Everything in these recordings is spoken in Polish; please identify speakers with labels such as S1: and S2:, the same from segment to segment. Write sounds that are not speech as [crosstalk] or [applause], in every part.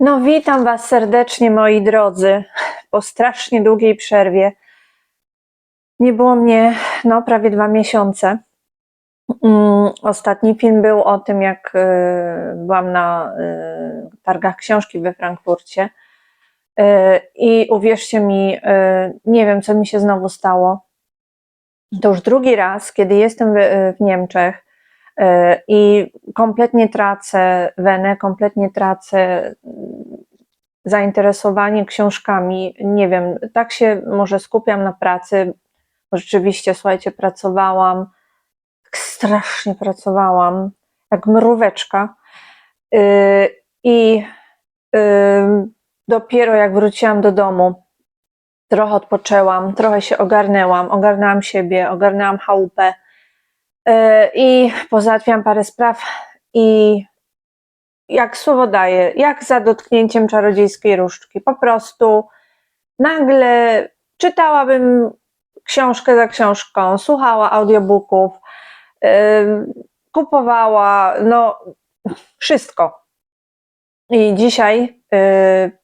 S1: No, witam Was serdecznie, moi drodzy, po strasznie długiej przerwie. Nie było mnie, no, prawie dwa miesiące. Mm, Ostatni film był o tym, jak y, byłam na y, targach książki we Frankfurcie. Y, I uwierzcie mi, nie wiem, co mi się znowu stało. To już drugi raz, kiedy jestem w, Niemczech i kompletnie tracę wenę, kompletnie tracę mm, zainteresowanie książkami. Nie wiem, tak się może skupiam na pracy, rzeczywiście, słuchajcie, pracowałam, tak strasznie pracowałam, jak mróweczka. Yy, I yy, dopiero jak wróciłam do domu, trochę odpoczęłam, trochę się ogarnęłam, ogarnęłam siebie, ogarnęłam chałupę i pozałatwiałam parę spraw i jak słowo daje, jak za dotknięciem czarodziejskiej różdżki. Po prostu nagle czytałabym książkę za książką, słuchała audiobooków, ym, kupowała, no wszystko. I dzisiaj yy,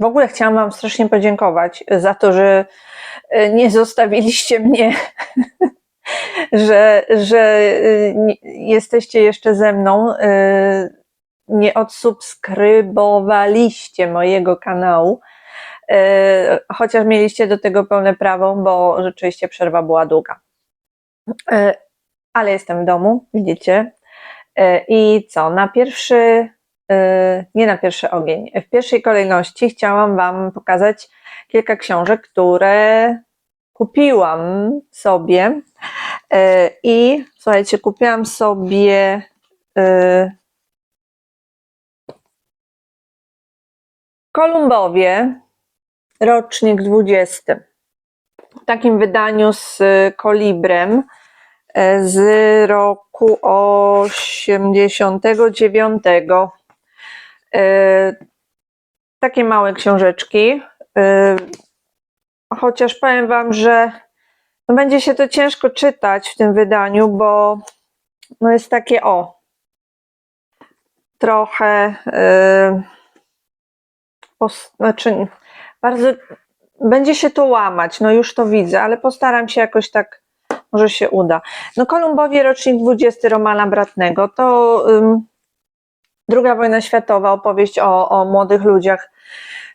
S1: w ogóle chciałam Wam strasznie podziękować za to, że nie zostawiliście mnie, [laughs] że, że nie- jesteście jeszcze ze mną. Yy, nie odsubskrybowaliście mojego kanału, e, chociaż mieliście do tego pełne prawo, bo rzeczywiście przerwa była długa. Ale jestem w domu, widzicie. I co? Na pierwszy, nie na pierwszy ogień, w pierwszej kolejności chciałam Wam pokazać kilka książek, które kupiłam sobie. E, I słuchajcie, kupiłam sobie e, Kolumbowie, rocznik 20. W takim wydaniu z kolibrem e, z roku 89. E, Takie małe książeczki. Chociaż powiem Wam, że no będzie się to ciężko czytać w tym wydaniu, bo no jest takie o. Trochę. e, pos- znaczy bardzo będzie się to łamać, no już to widzę, ale postaram się jakoś tak, może się uda. No Kolumbowie, rocznik 20 Romana Bratnego, to ym, druga wojna światowa, opowieść o, o młodych ludziach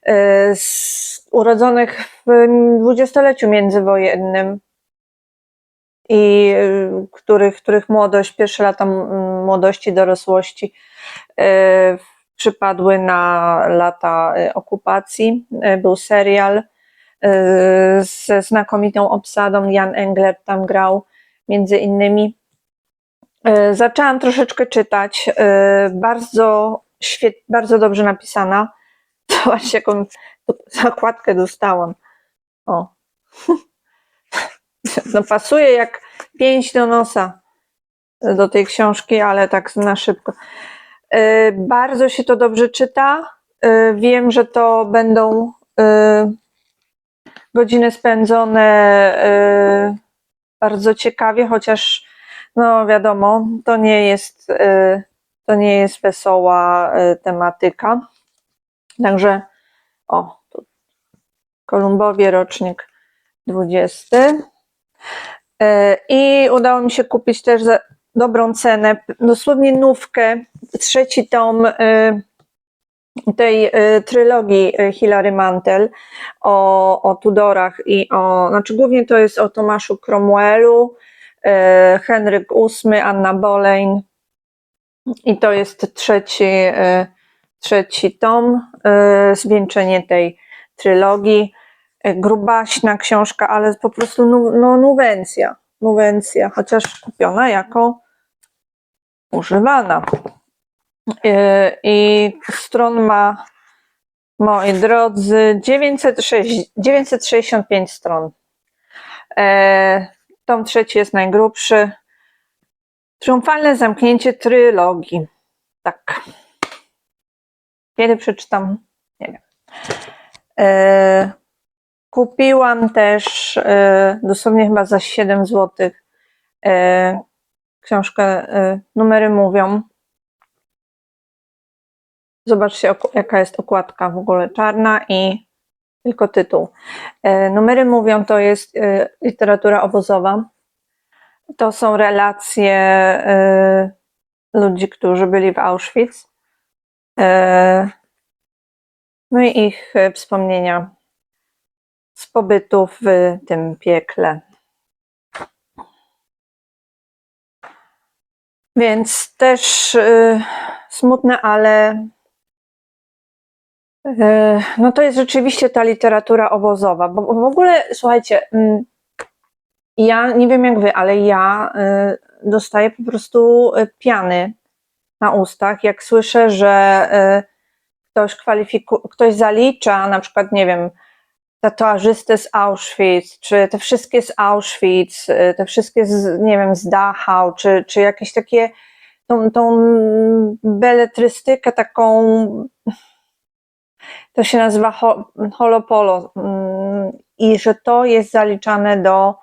S1: y, z, urodzonych w dwudziestoleciu międzywojennym i y, których, których młodość, pierwsze lata młodości, dorosłości y, przypadły na lata okupacji. Był serial ze znakomitą obsadą. Jan Engler tam grał między innymi. Y, Zaczęłam troszeczkę czytać. y, Bardzo, świet, bardzo dobrze napisana. [laughs] Zobaczcie, jaką zakładkę dostałam. O. [laughs] No pasuje jak pięść do nosa do tej książki, ale tak na szybko. Bardzo się to dobrze czyta. Wiem, że to będą godziny spędzone bardzo ciekawie, chociaż no wiadomo, to nie jest, y, to nie jest wesoła y, tematyka. Także o, tu Kolumbowie rocznik 20. Y, I udało mi się kupić też za dobrą cenę, dosłownie nówkę, trzeci tom tej trylogii Hilary Mantel o, o Tudorach i o, znaczy głównie to jest o Tomaszu Cromwellu, Henryk VIII, Anna Boleyn i to jest trzeci, y, trzeci tom, y, zwieńczenie tej trylogii. Grubaśna książka, ale po prostu nu, no, nuwencja, nuwencja, chociaż kupiona jako używana. I stron ma, moi drodzy, 906, 965 stron. Tom trzeci jest najgrubszy. Triumfalne zamknięcie trylogii. Tak. Kiedy przeczytam? Nie wiem. E, Kupiłam też e, dosłownie chyba za 7 zł książkę e, Numery mówią Zobaczcie, jaka jest okładka w ogóle czarna i tylko tytuł. E, Numery mówią, to jest e, literatura obozowa. To są relacje e, ludzi, którzy byli w Auschwitz. No i ich wspomnienia z pobytu w tym piekle. Więc też smutne, ale no to jest rzeczywiście ta literatura obozowa. Bo w ogóle, słuchajcie, mm, ja nie wiem jak wy, ale ja y, dostaję po prostu y, piany na ustach, jak słyszę, że ktoś kwalifiku- ktoś zalicza na przykład, nie wiem, tatuażystę z Auschwitz, czy te wszystkie z Auschwitz, te wszystkie z, nie wiem, z Dachau, czy, czy jakieś takie, tą, tą beletrystykę taką, to się nazywa ho, holopolo mm, i że to jest zaliczane do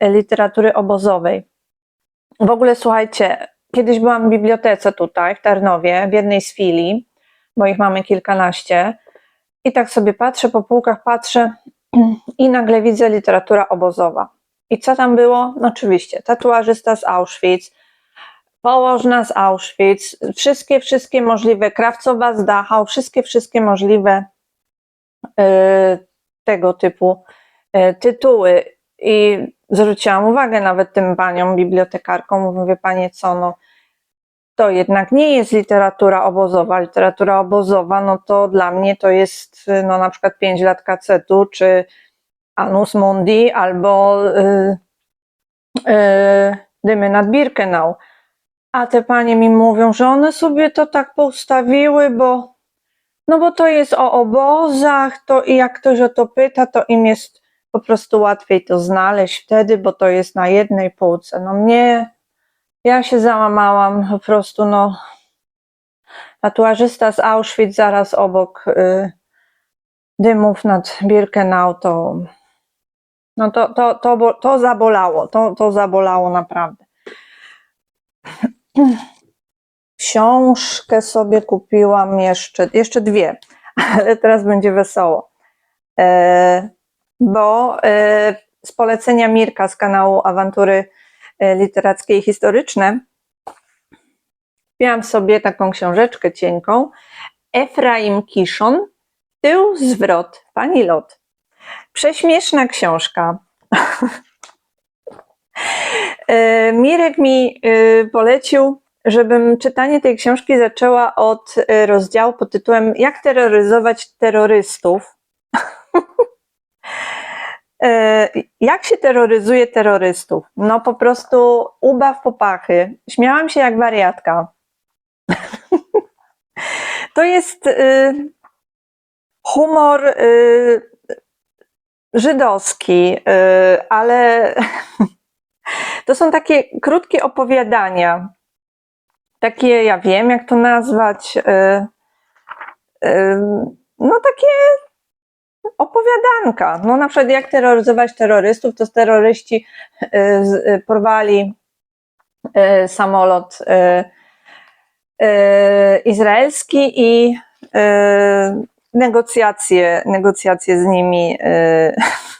S1: literatury obozowej. W ogóle słuchajcie, kiedyś byłam w bibliotece tutaj w Tarnowie, w jednej z filii, bo ich mamy kilkanaście, i tak sobie patrzę po półkach, patrzę [clears throat] i nagle widzę literatura obozowa. I co tam było? No oczywiście, tatuażysta z Auschwitz, położna z Auschwitz, wszystkie, wszystkie możliwe, krawcowa z Dachau, wszystkie, wszystkie możliwe y, tego typu y, tytuły. I zwróciłam uwagę nawet tym paniom bibliotekarkom, mówię, panie co, no to jednak nie jest literatura obozowa. Literatura obozowa, no to dla mnie to jest no, na przykład 5 lat kacetu, czy Anus Mundi, albo y, y, Dymy nad Birkenau. A te panie mi mówią, że one sobie to tak postawiły, bo no bo to jest o obozach, to i jak ktoś o to pyta, to im jest po prostu łatwiej to znaleźć wtedy, bo to jest na jednej półce. No mnie, ja się załamałam po prostu, no. Tatuażysta z Auschwitz zaraz obok y, dymów nad Birkenau, to no to, to, to, bo- to zabolało, to, to zabolało naprawdę. Książkę sobie kupiłam jeszcze, jeszcze dwie, [laughs] ale teraz będzie wesoło. E, bo e, z polecenia Mirka z kanału Awantury e, Literackie i Historyczne kupiłam sobie taką książeczkę cienką Efraim Kiszon, Tył, zwrot, Pani Lot. Prześmieszna książka. [laughs] E, Mirek mi e, polecił, żebym czytanie tej książki zaczęła od e, rozdziału pod tytułem Jak terroryzować terrorystów. [laughs] Jak się terroryzuje terrorystów? No po prostu ubaw popachy. Śmiałam się jak wariatka. [laughs] To jest humor żydowski, ale [laughs] to są takie krótkie opowiadania. Takie, ja wiem, jak to nazwać. y, y, No, takie opowiadanka. No, na przykład, jak terroryzować terrorystów, to terroryści y, porwali samolot izraelski i negocjacje, negocjacje z nimi [laughs]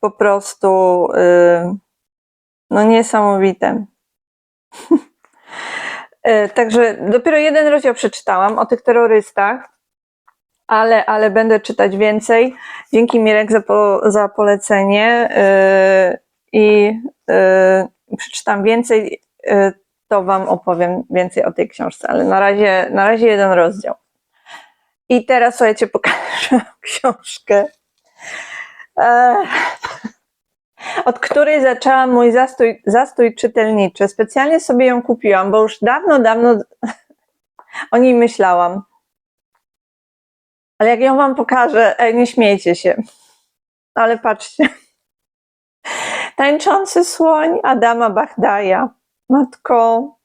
S1: po prostu y, no niesamowite. [laughs] Y, Także dopiero jeden rozdział przeczytałam o tych terrorystach, ale, ale będę czytać więcej. Dzięki Mirek za, po, za polecenie y, i przeczytam więcej, to Wam opowiem więcej o tej książce, ale na razie, na razie jeden rozdział. I teraz słuchajcie, pokażę [laughs] książkę, od której zaczęłam mój zastój, zastój czytelniczy. Specjalnie sobie ją kupiłam, bo już dawno, dawno [laughs] o niej myślałam. Ale jak ją wam pokażę, ej, nie śmiejcie się. Ale patrzcie. Tańczący słoń Adama Bachdaja. Matko.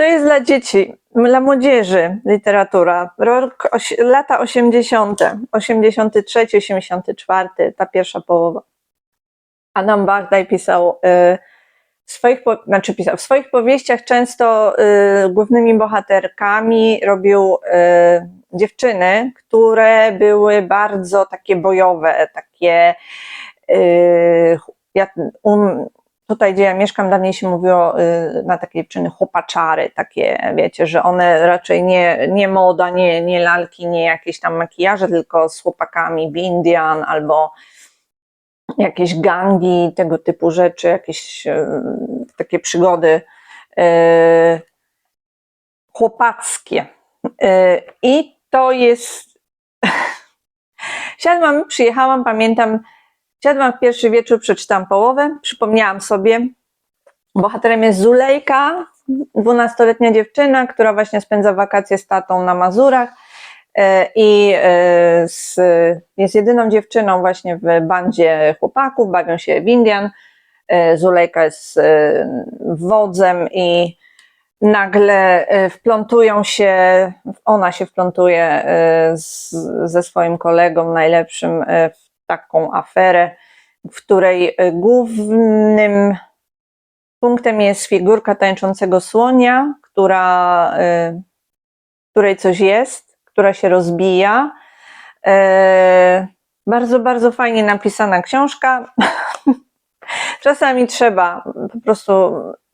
S1: To jest dla dzieci, dla młodzieży literatura. Rok, oś, lata 80., 83, 84, ta pierwsza połowa. Adam Bachdaj pisał y, w swoich, znaczy pisał, w swoich powieściach często y, głównymi bohaterkami robił y, dziewczyny, które były bardzo takie bojowe, takie y, um, tutaj gdzie ja mieszkam dawniej się mówiło y, na takie dziewczyny chłopaczary, takie wiecie, że one raczej nie, nie moda, nie, nie lalki, nie jakieś tam makijaże, tylko z chłopakami Bindian albo jakieś gangi, tego typu rzeczy, jakieś e, takie przygody e, chłopackie. I to jest. [laughs] Siadłam, przyjechałam, pamiętam, siadłam w pierwszy wieczór, przeczytałam połowę, przypomniałam sobie. Bohaterem jest Zulejka, dwunastoletnia dziewczyna, która właśnie spędza wakacje z tatą na Mazurach e, i e, z, jest jedyną dziewczyną właśnie w bandzie chłopaków, bawią się w Indian. E, Zulejka jest wodzem i nagle wplątują się, ona się wplątuje z, ze swoim kolegą najlepszym w taką aferę, w której e, głównym punktem jest figurka tańczącego słonia, która, e, której coś jest, która się rozbija. E, Bardzo, bardzo fajnie napisana książka. [laughs] Czasami trzeba, po prostu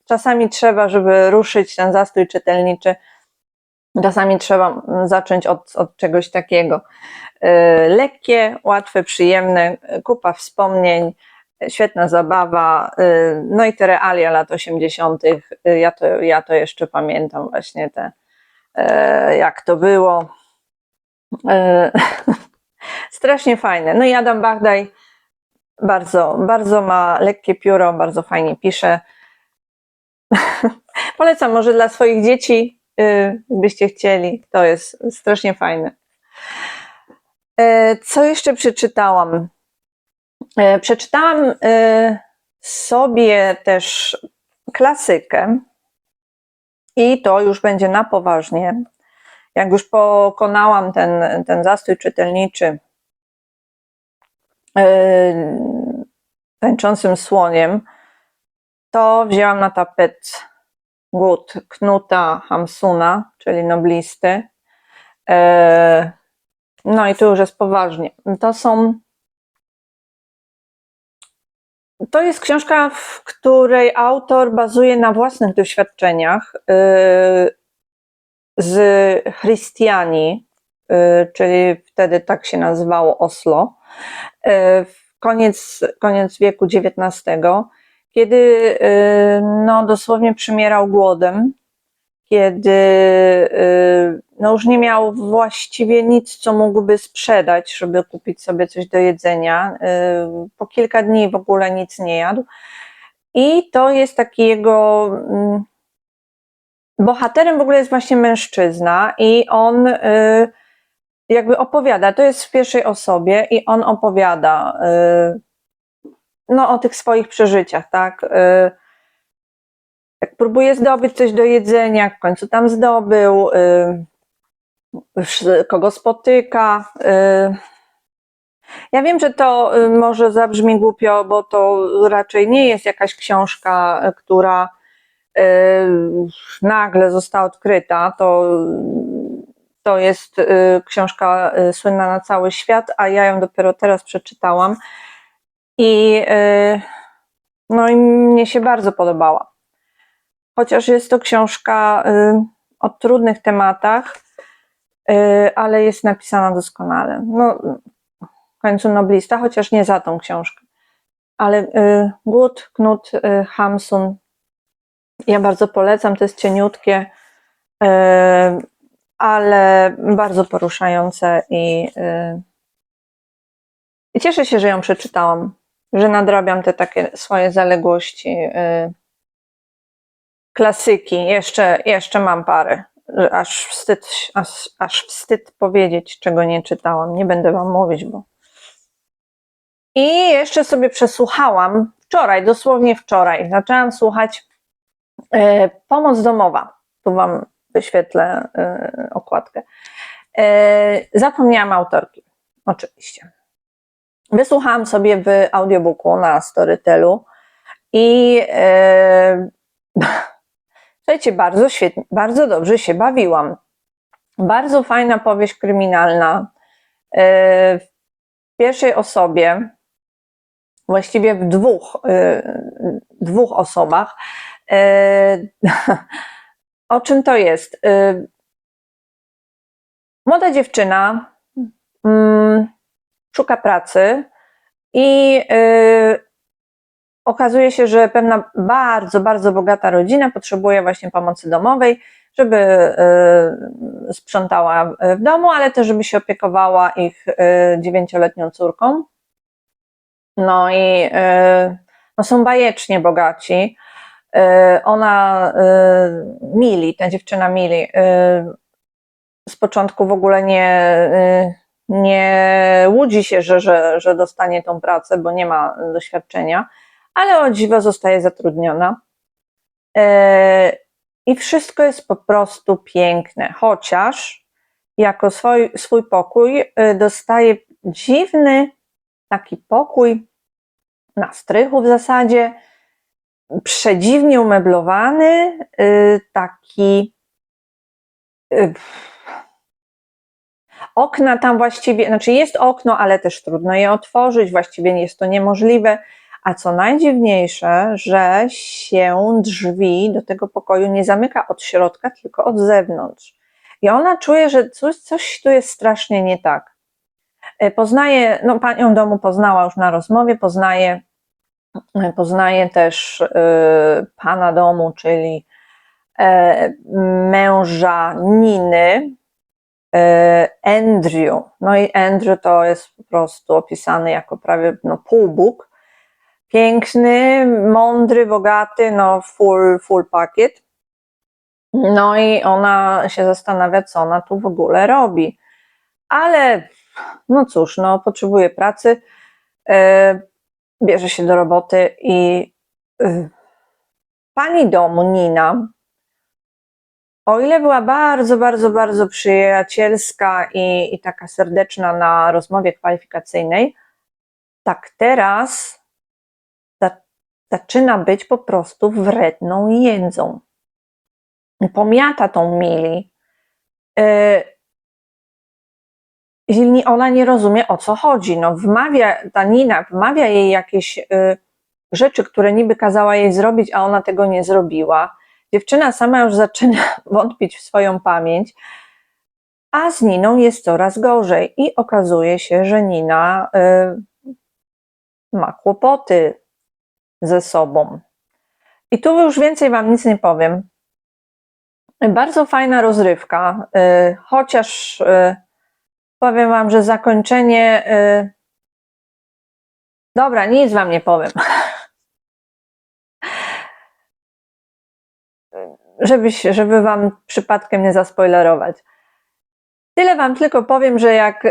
S1: czasami trzeba, żeby ruszyć ten zastój czytelniczy, czasami trzeba zacząć od, od czegoś takiego. E, Lekkie, łatwe, przyjemne, kupa wspomnień, świetna zabawa, e, no i te realia lat 80. e, Ja to, ja to jeszcze pamiętam właśnie te, jak to było. [laughs] Strasznie fajne. No i Adam Bagdaj bardzo, bardzo ma lekkie pióro, bardzo fajnie pisze. [laughs] Polecam może dla swoich dzieci, gdybyście chcieli. To jest strasznie fajne. E, Co jeszcze przeczytałam? E, Przeczytałam e, sobie też klasykę i to już będzie na poważnie. Jak już pokonałam ten, ten zastój czytelniczy tańczącym słoniem, to wzięłam na tapet głód Knuta Hamsuna, czyli noblisty. No i tu już jest poważnie. To są. To jest książka, w której autor bazuje na własnych doświadczeniach e, z Christiani, e, czyli wtedy tak się nazywało Oslo, w koniec, koniec wieku XIX kiedy y, no, dosłownie przymierał głodem, kiedy y, no, już nie miał właściwie nic, co mógłby sprzedać, żeby kupić sobie coś do jedzenia. Y, Po kilka dni w ogóle nic nie jadł. I to jest taki jego. mm, Bohaterem w ogóle jest właśnie mężczyzna, i on y, jakby opowiada, to jest w pierwszej osobie, i on opowiada no, o tych swoich przeżyciach, tak? Jak próbuje zdobyć coś do jedzenia, w końcu tam zdobył, y, kogo spotyka. y. Ja wiem, że to y, może zabrzmi głupio, bo to raczej nie jest jakaś książka, y, która y, nagle została odkryta. To, to jest y, książka y, słynna na cały świat, a ja ją dopiero teraz przeczytałam. I, y, no i mnie się bardzo podobała. Chociaż jest to książka y, o trudnych tematach, y, ale jest napisana doskonale. No, w końcu noblista, chociaż nie za tą książkę. Ale y, Głód, Knut, Hamsun, ja bardzo polecam, to jest cieniutkie, ale bardzo poruszające i, i cieszę się, że ją przeczytałam, że nadrabiam te takie swoje zaległości. Y, Klasyki, jeszcze, jeszcze mam parę. Aż wstyd, aż, aż wstyd powiedzieć, czego nie czytałam. Nie będę wam mówić, bo. I jeszcze sobie przesłuchałam wczoraj, dosłownie wczoraj. Zaczęłam słuchać e, Pomoc domowa. Tu wam wyświetlę e, okładkę. E, zapomniałam autorki, oczywiście. Wysłuchałam sobie w audiobooku na Storytelu I e, [laughs] słuchajcie, bardzo świetnie, bardzo dobrze się bawiłam. Bardzo fajna powieść kryminalna. E, w pierwszej osobie, właściwie w dwóch, e, dwóch osobach. E, [laughs] o czym to jest? Młoda dziewczyna mm, szuka pracy i okazuje się, że pewna bardzo, bardzo bogata rodzina potrzebuje właśnie pomocy domowej, żeby y, sprzątała w domu, ale też żeby się opiekowała ich y, dziewięcioletnią córką. No i y, no są bajecznie bogaci. Ona, Mili, ta dziewczyna Mili, z początku w ogóle nie, nie łudzi się, że, że, że dostanie tą pracę, bo nie ma doświadczenia, ale o dziwo zostaje zatrudniona. E, I wszystko jest po prostu piękne, chociaż jako swój, swój pokój y, dostaje dziwny taki pokój na strychu w zasadzie, przedziwnie umeblowany, y, taki Okna tam właściwie, znaczy jest okno, ale też trudno je otworzyć, właściwie jest to niemożliwe. A co najdziwniejsze, że się drzwi do tego pokoju nie zamyka od środka, tylko od zewnątrz. I ona czuje, że coś, coś tu jest strasznie nie tak. E, Poznaje, no panią domu poznała już na rozmowie, poznaje, poznaje też y, pana domu, czyli e, męża Niny, e, Andrew. No i Andrew to jest po prostu opisany jako prawie no, półbóg. Piękny, mądry, bogaty, no full, full pakiet. No i ona się zastanawia, co ona tu w ogóle robi. Ale no cóż, no potrzebuje pracy, e, bierze się do roboty i e, pani domu, Nina, o ile była bardzo, bardzo, bardzo przyjacielska i, i taka serdeczna na rozmowie kwalifikacyjnej, tak teraz zaczyna być po prostu wredną jędzą. Pomiata tą Mili. Yy, i ona nie rozumie o co chodzi. No, wmawia, ta Nina wmawia jej jakieś y, rzeczy, które niby kazała jej zrobić, a ona tego nie zrobiła. Dziewczyna sama już zaczyna [laughs] wątpić w swoją pamięć, a z Niną jest coraz gorzej i okazuje się, że Nina y, ma kłopoty ze sobą. I tu już więcej Wam nic nie powiem. Bardzo fajna rozrywka, y, chociaż y, powiem Wam, że zakończenie. y, Dobra, nic Wam nie powiem. [laughs] Żeby, żeby Wam przypadkiem nie zaspoilerować. Tyle Wam tylko powiem, że jak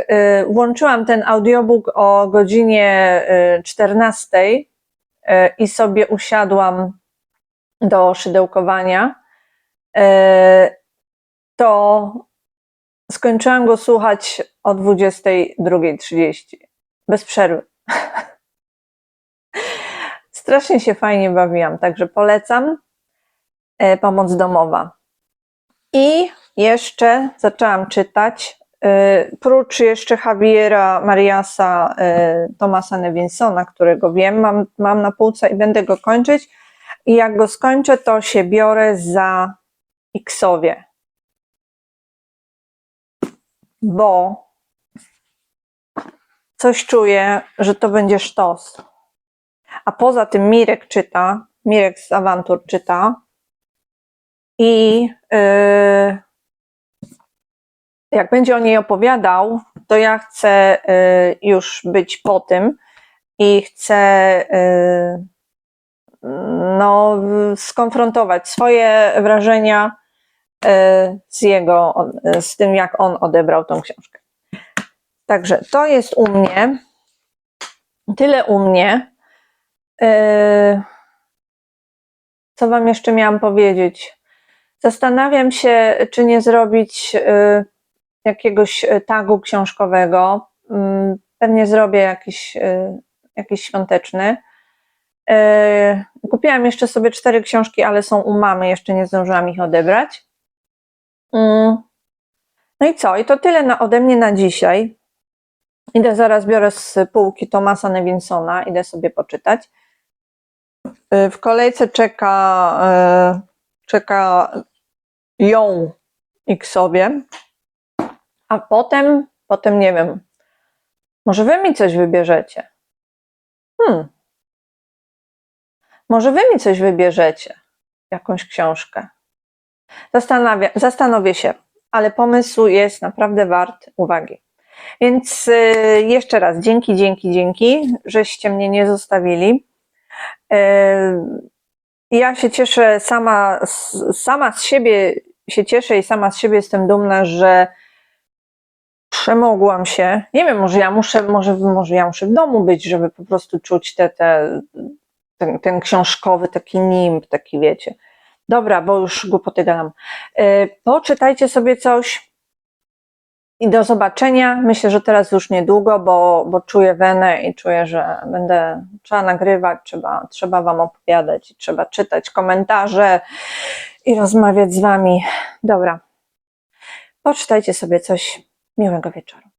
S1: włączyłam ten audiobook o godzinie y, 14 y, i sobie usiadłam do szydełkowania, y, to skończyłam go słuchać o 22.30. Bez przerwy. [laughs] Strasznie się fajnie bawiłam, także polecam. E, Pomoc domowa. I jeszcze zaczęłam czytać, e, prócz jeszcze Javiera Mariasa e, Tomasa Nevinsona, którego wiem, mam, mam na półce i będę go kończyć. I jak go skończę, to się biorę za Xowie. Bo coś czuję, że to będzie sztos. A poza tym Mirek czyta, Mirek z awantur czyta i yy, jak będzie o niej opowiadał, to ja chcę yy, już być po tym i chcę yy, no, skonfrontować swoje wrażenia yy, z jego, z tym jak on odebrał tą książkę. Także to jest u mnie. Tyle u mnie. Co Wam jeszcze miałam powiedzieć? Zastanawiam się, czy nie zrobić jakiegoś tagu książkowego. Yy, Pewnie zrobię jakiś, yy, jakiś świąteczny. E, Kupiłam jeszcze sobie cztery książki, ale są u mamy, jeszcze nie zdążyłam ich odebrać. Mm. No i co? I to tyle ode mnie na dzisiaj. Idę zaraz, biorę z półki Tomasa Nevinsona, idę sobie poczytać. W kolejce czeka, czeka ją i sobie, a potem, potem nie wiem, może wy mi coś wybierzecie. Hmm. Może wy mi coś wybierzecie, jakąś książkę. Zastanawia, zastanowię się, ale pomysł jest naprawdę wart uwagi. Więc y, jeszcze raz dzięki, dzięki, dzięki, żeście mnie nie zostawili. Y, Ja się cieszę sama, sama z siebie się cieszę i sama z siebie jestem dumna, że przemogłam się. Nie wiem, może ja muszę, może, może ja muszę w domu być, żeby po prostu czuć te, te, ten, ten książkowy taki nimb, taki wiecie. Dobra, bo już głupoty gadam. Y, Poczytajcie sobie coś i do zobaczenia. Myślę, że teraz już niedługo, bo, bo czuję wenę i czuję, że będę trzeba nagrywać, trzeba, trzeba Wam opowiadać, i trzeba czytać komentarze i rozmawiać z Wami. Dobra. Poczytajcie sobie coś. Miłego wieczoru.